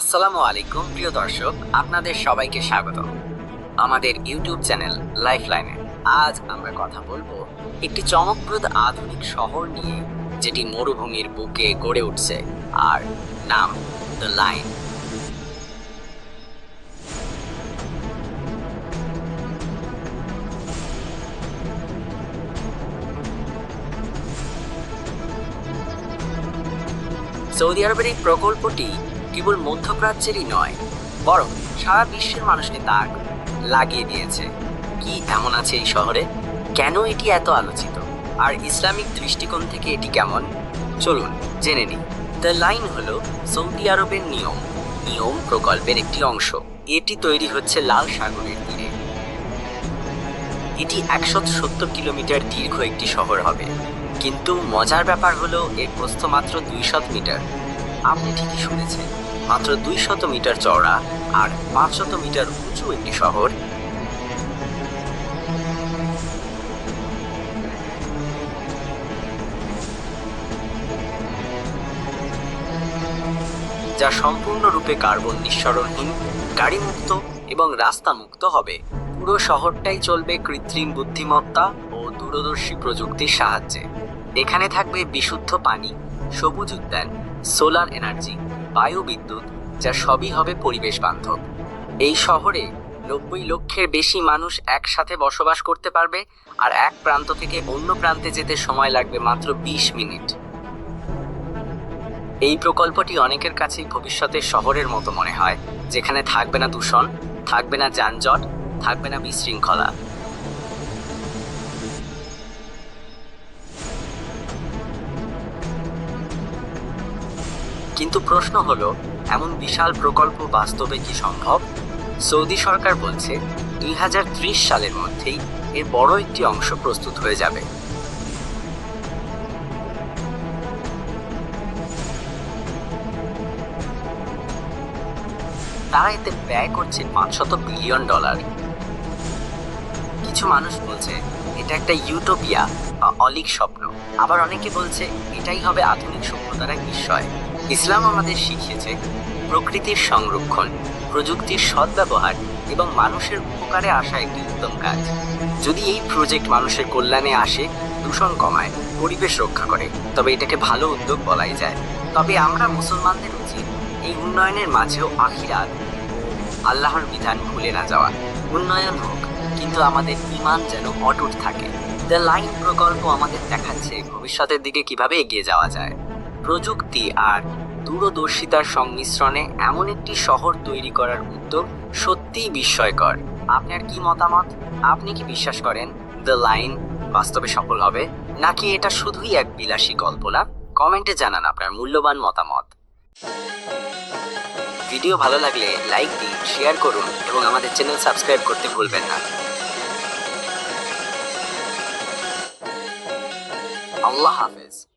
আসসালামু আলাইকুম, প্রিয় দর্শক। আপনাদের সবাইকে স্বাগত আমাদের ইউটিউব চ্যানেল লাইফলাইনে। আজ আমরা কথা বলব একটি চমকপ্রদ আধুনিক শহর নিয়ে, যেটি মরুভূমির বুকে গড়ে উঠছে। আর নাম দ্য লাইন সৌদি আরবের এই প্রকল্পটি কেবল মধ্যপ্রাচ্যেরই নয়, বরং সারা বিশ্বের মানুষকে তাক লাগিয়ে দিয়েছে। কি এমন আছে এই শহরে? কেন এটি এত আলোচিত? আর ইসলামিক দৃষ্টিকোণ থেকে এটি কেমন? চলুন জেনে নিই। দ্য লাইন হল সৌদি আরবের নিয়ম। নিয়ম প্রকল্পের একটি অংশ। এটি তৈরি হচ্ছে লাল সাগরের তীরে। এটি একশো সত্তর কিলোমিটার দীর্ঘ একটি শহর হবে। কিন্তু মজার ব্যাপার হলো, এর প্রস্থ মাত্র দুইশত মিটার। আপনি ঠিকই শুনেছেন। মাত্র দুই শত মিটার চওড়া আর পাঁচ শত মিটার উঁচু একটি শহর। যা সম্পূর্ণরূপে কার্বন নিঃসরণহীন, গাড়িমুক্ত এবং রাস্তা মুক্ত হবে। পুরো শহরটাই চলবে কৃত্রিম বুদ্ধিমত্তা ও দূরদর্শী প্রযুক্তির সাহায্যে। এখানে থাকবে বিশুদ্ধ পানি সবুজ উদ্যান সোলার এনার্জি বায়ু বিদ্যুৎ যা সবই হবে পরিবেশ বান্ধব। এই শহরে নব্বই লক্ষের বেশি মানুষ একসাথে বসবাস করতে পারবে আর এক প্রান্ত থেকে অন্য প্রান্তে যেতে সময় লাগবে মাত্র বিশ মিনিট। এই প্রকল্পটি অনেকের কাছেই ভবিষ্যতের শহরের মতো মনে হয়, যেখানে থাকবে না দূষণ, থাকবে না যানজট, থাকবে না বিশৃঙ্খলা। কিন্তু প্রশ্ন হলো, এমন বিশাল প্রকল্প বাস্তবে কি সম্ভব? সৌদি সরকার বলছে, দুই হাজার ত্রিশ সালের মধ্যেই এর বড় একটি অংশ প্রস্তুত হয়ে যাবে। তারা এতে ব্যয় করছে পাঁচশত বিলিয়ন ডলার। কিছু মানুষ বলছে, এটা একটা ইউটোপিয়া বা অলিক স্বপ্ন। আবার অনেকে বলছে, এটাই হবে আধুনিক সভ্যতার এক বিস্ময়। ইসলাম আমাদের শিখিয়েছে প্রকৃতির সংরক্ষণ, প্রযুক্তির সদ্ব্যবহার এবং মানুষের উপকারে আসা একটি উত্তম কাজ। যদি এই প্রজেক্ট মানুষের কল্যাণে আসে, দূষণ কমায়, পরিবেশ রক্ষা করে, তবে এটাকে ভালো উদ্যোগ বলাই যায়। তবে আমরা মুসলমানদের উচিত এই উন্নয়নের মাঝেও আখিরাত। আল্লাহর বিধান ভুলে না যাওয়া। উন্নয়ন হোক, কিন্তু আমাদের ইমান যেন অটুট থাকে। দ্য লাইন প্রকল্প আমাদের দেখাচ্ছে ভবিষ্যতের দিকে কীভাবে এগিয়ে যাওয়া যায়। প্রযুক্তি আর দূরদর্শিতার সংমিশ্রণে এমন একটি শহর তৈরি করার উদ্যোগ সত্যিই বিস্ময়কর। আপনার কি মতামত? আপনি কি বিশ্বাস করেন দ্য লাইন বাস্তবে সফল হবে, নাকি এটা শুধুই এক বিলাসী কল্পনা? কমেন্টে জানান আপনার মূল্যবান মতামত। ভিডিও ভালো লাগলে লাইক দিন শেয়ার করুন, এবং আমাদের চ্যানেল সাবস্ক্রাইব করতে ভুলবেন না। আল্লাহ হাফেজ।